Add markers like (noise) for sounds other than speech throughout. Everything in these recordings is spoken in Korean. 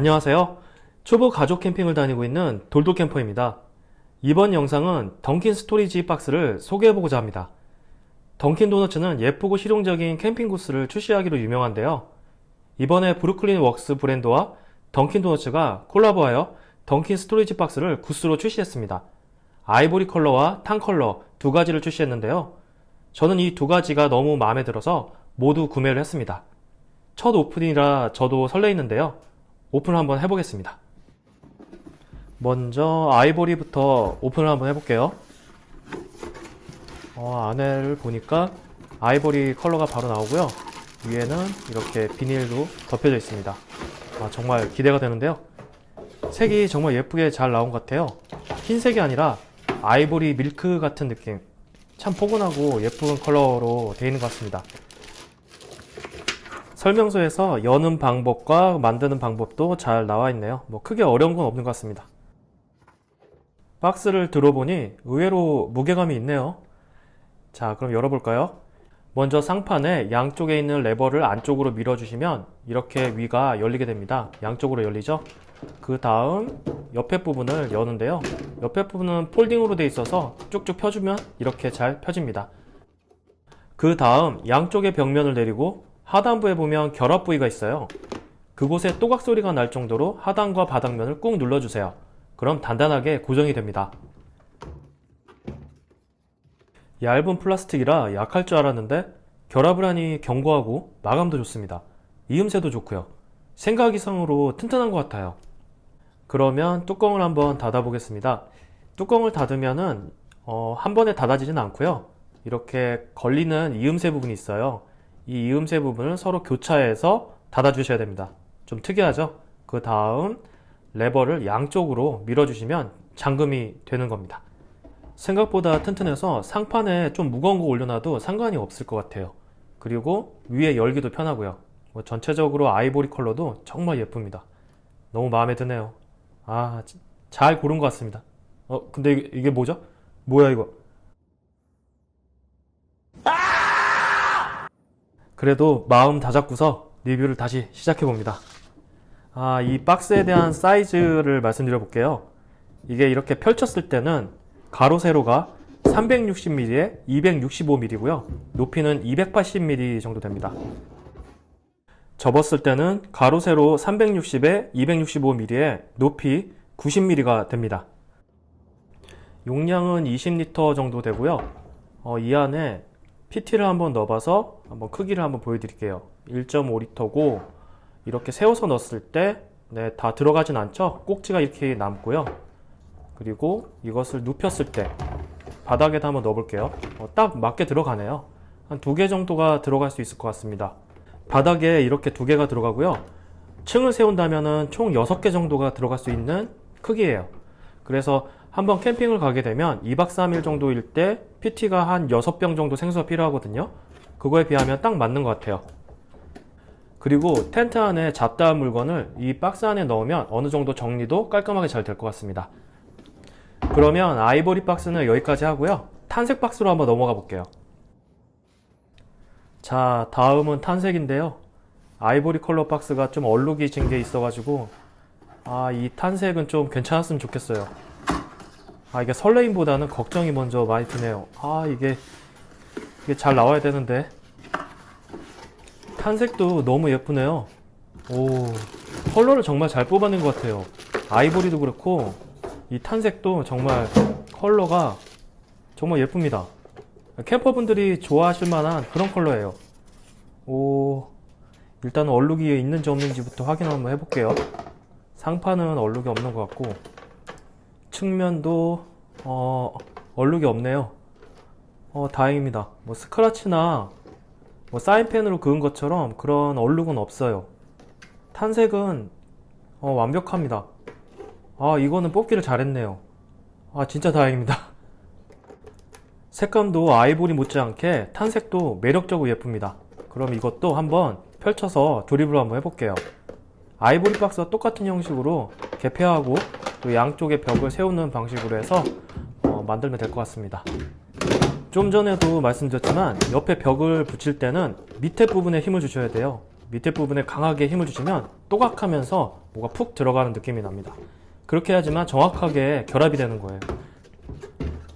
안녕하세요. 초보 가족 캠핑을 다니고 있는 돌도 캠퍼입니다. 이번 영상은 던킨 스토리지 박스를 소개해보고자 합니다. 던킨 도너츠는 예쁘고 실용적인 캠핑 구스를 출시하기로 유명한데요. 이번에 브루클린 웍스 브랜드와 던킨 도너츠가 콜라보하여 던킨 스토리지 박스를 구스로 출시했습니다. 아이보리 컬러와 탄 컬러 두 가지를 출시했는데요. 저는 이 두 가지가 너무 마음에 들어서 모두 구매를 했습니다. 첫 오픈이라 저도 설레이는데요. 오픈을 한번 해보겠습니다. 먼저 아이보리부터 오픈을 한번 해볼게요. 어, 안에를 보니까 아이보리 컬러가 바로 나오고요. 위에는 이렇게 비닐로 덮여져 있습니다. 아, 정말 기대가 되는데요. 색이 정말 예쁘게 잘 나온 것 같아요. 흰색이 아니라 아이보리 밀크 같은 느낌. 참 포근하고 예쁜 컬러로 되어 있는 것 같습니다. 설명서에서 여는 방법과 만드는 방법도 잘 나와 있네요. 뭐 크게 어려운 건 없는 것 같습니다. 박스를 들어보니 의외로 무게감이 있네요. 자, 그럼 열어볼까요? 먼저 상판에 양쪽에 있는 레버를 안쪽으로 밀어주시면 이렇게 위가 열리게 됩니다. 양쪽으로 열리죠? 그 다음 옆에 부분을 여는데요. 옆에 부분은 폴딩으로 되어 있어서 쭉쭉 펴주면 이렇게 잘 펴집니다. 그 다음 양쪽의 벽면을 내리고 하단부에 보면 결합 부위가 있어요. 그곳에 또각 소리가 날 정도로 하단과 바닥면을 꾹 눌러주세요. 그럼 단단하게 고정이 됩니다. 얇은 플라스틱이라 약할 줄 알았는데 결합을 하니 견고하고 마감도 좋습니다. 이음새도 좋고요. 생각 이상으로 튼튼한 것 같아요. 그러면 뚜껑을 한번 닫아 보겠습니다. 뚜껑을 닫으면은 어, 한 번에 닫아지진 않고요. 이렇게 걸리는 이음새 부분이 있어요. 이 이음새 부분을 서로 교차해서 닫아 주셔야 됩니다. 좀 특이하죠? 그 다음 레버를 양쪽으로 밀어주시면 잠금이 되는 겁니다. 생각보다 튼튼해서 상판에 좀 무거운 거 올려놔도 상관이 없을 것 같아요. 그리고 위에 열기도 편하고요. 뭐 전체적으로 아이보리 컬러도 정말 예쁩니다. 너무 마음에 드네요. 아, 지- 잘 고른 것 같습니다. 어, 근데 이게 뭐죠? 뭐야, 이거? 그래도 마음 다잡고서 리뷰를 다시 시작해 봅니다. 아, 이 박스에 대한 사이즈를 말씀드려 볼게요. 이게 이렇게 펼쳤을 때는 가로 세로가 360mm에 265mm고요. 높이는 280mm 정도 됩니다. 접었을 때는 가로 세로 360에 265mm에 높이 90mm가 됩니다. 용량은 20리터 정도 되고요. 어, 이 안에 PT를 한번 넣어봐서 한번 크기를 한번 보여드릴게요. 1.5리터고 이렇게 세워서 넣었을 때 네, 다 들어가진 않죠? 꼭지가 이렇게 남고요. 그리고 이것을 눕혔을 때 바닥에다 한번 넣어볼게요. 어, 딱 맞게 들어가네요. 한 두 개 정도가 들어갈 수 있을 것 같습니다. 바닥에 이렇게 두 개가 들어가고요. 층을 세운다면은 총 6개 정도가 들어갈 수 있는 크기예요. 그래서 한번 캠핑을 가게 되면 2박 3일 정도일 때 PT가 한 6병 정도 생수가 필요하거든요. 그거에 비하면 딱 맞는 것 같아요. 그리고 텐트 안에 잡다한 물건을 이 박스 안에 넣으면 어느 정도 정리도 깔끔하게 잘 될 것 같습니다. 그러면 아이보리 박스는 여기까지 하고요. 탄색 박스로 한번 넘어가 볼게요. 자, 다음은 탄색인데요. 아이보리 컬러 박스가 좀 얼룩이 진 게 있어가지고, 아, 이 탄색은 좀 괜찮았으면 좋겠어요. 아, 이게 설레임보다는 걱정이 먼저 많이 드네요. 아, 이게, 이게 잘 나와야 되는데. 탄색도 너무 예쁘네요. 오, 컬러를 정말 잘 뽑아낸 것 같아요. 아이보리도 그렇고, 이 탄색도 정말 컬러가 정말 예쁩니다. 캠퍼분들이 좋아하실 만한 그런 컬러예요. 오, 일단 얼룩이 있는지 없는지부터 확인 한번 해볼게요. 상판은 얼룩이 없는 것 같고, 측면도, 어, 얼룩이 없네요. 어, 다행입니다. 뭐, 스크라치나, 뭐, 사인펜으로 그은 것처럼 그런 얼룩은 없어요. 탄색은, 어, 완벽합니다. 아, 이거는 뽑기를 잘했네요. 아, 진짜 다행입니다. (laughs) 색감도 아이보리 못지않게 탄색도 매력적으로 예쁩니다. 그럼 이것도 한번 펼쳐서 조립을 한번 해볼게요. 아이보리 박스와 똑같은 형식으로 개폐하고 또 양쪽에 벽을 세우는 방식으로 해서 어, 만들면 될 것 같습니다. 좀 전에도 말씀드렸지만 옆에 벽을 붙일 때는 밑에 부분에 힘을 주셔야 돼요. 밑에 부분에 강하게 힘을 주시면 또각하면서 뭐가 푹 들어가는 느낌이 납니다. 그렇게 해야지만 정확하게 결합이 되는 거예요.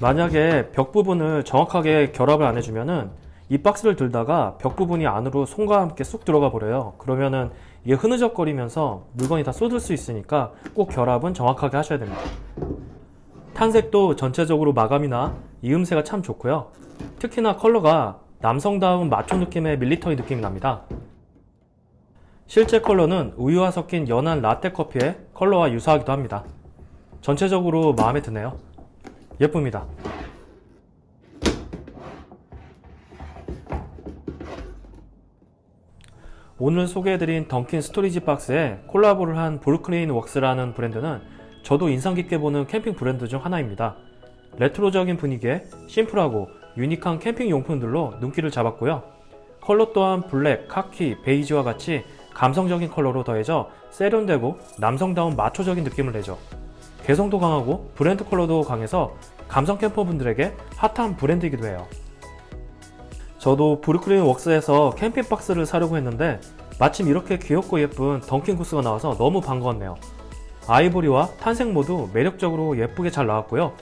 만약에 벽 부분을 정확하게 결합을 안 해주면은 이 박스를 들다가 벽 부분이 안으로 손과 함께 쑥 들어가 버려요. 그러면은 이게 흐느적거리면서 물건이 다 쏟을 수 있으니까 꼭 결합은 정확하게 하셔야 됩니다. 탄색도 전체적으로 마감이나 이음새가 참 좋고요. 특히나 컬러가 남성다운 마초 느낌의 밀리터리 느낌이 납니다. 실제 컬러는 우유와 섞인 연한 라떼 커피의 컬러와 유사하기도 합니다. 전체적으로 마음에 드네요. 예쁩니다. 오늘 소개해드린 던킨 스토리지 박스에 콜라보를 한 브루클린 웍스라는 브랜드는 저도 인상 깊게 보는 캠핑 브랜드 중 하나입니다. 레트로적인 분위기에 심플하고 유니크한 캠핑 용품들로 눈길을 잡았고요. 컬러 또한 블랙, 카키, 베이지와 같이 감성적인 컬러로 더해져 세련되고 남성다운 마초적인 느낌을 내죠. 개성도 강하고 브랜드 컬러도 강해서 감성 캠퍼분들에게 핫한 브랜드이기도 해요. 저도 브루클린 웍스에서 캠핑 박스를 사려고 했는데 마침 이렇게 귀엽고 예쁜 던킨 구스가 나와서 너무 반가웠네요. 아이보리와 탄색 모두 매력적으로 예쁘게 잘 나왔고요.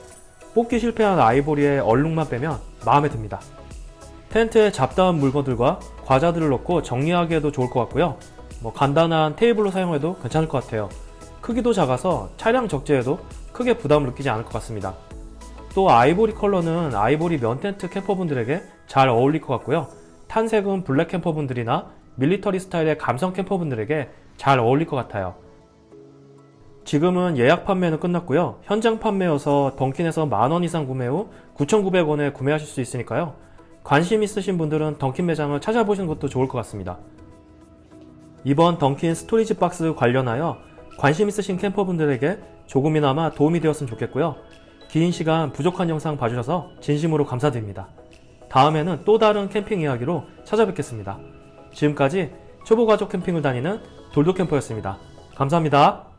뽑기 실패한 아이보리의 얼룩만 빼면 마음에 듭니다. 텐트에 잡다한 물건들과 과자들을 넣고 정리하기에도 좋을 것 같고요. 뭐 간단한 테이블로 사용해도 괜찮을 것 같아요. 크기도 작아서 차량 적재에도 크게 부담을 느끼지 않을 것 같습니다. 또 아이보리 컬러는 아이보리 면 텐트 캠퍼분들에게 잘 어울릴 것 같고요. 탄색은 블랙 캠퍼분들이나 밀리터리 스타일의 감성 캠퍼분들에게 잘 어울릴 것 같아요. 지금은 예약 판매는 끝났고요. 현장 판매여서 던킨에서 만원 이상 구매 후 9,900원에 구매하실 수 있으니까요. 관심 있으신 분들은 던킨 매장을 찾아보시는 것도 좋을 것 같습니다. 이번 던킨 스토리지 박스 관련하여 관심 있으신 캠퍼분들에게 조금이나마 도움이 되었으면 좋겠고요. 긴 시간 부족한 영상 봐주셔서 진심으로 감사드립니다. 다음에는 또 다른 캠핑 이야기로 찾아뵙겠습니다. 지금까지 초보 가족 캠핑을 다니는 돌도 캠퍼였습니다. 감사합니다.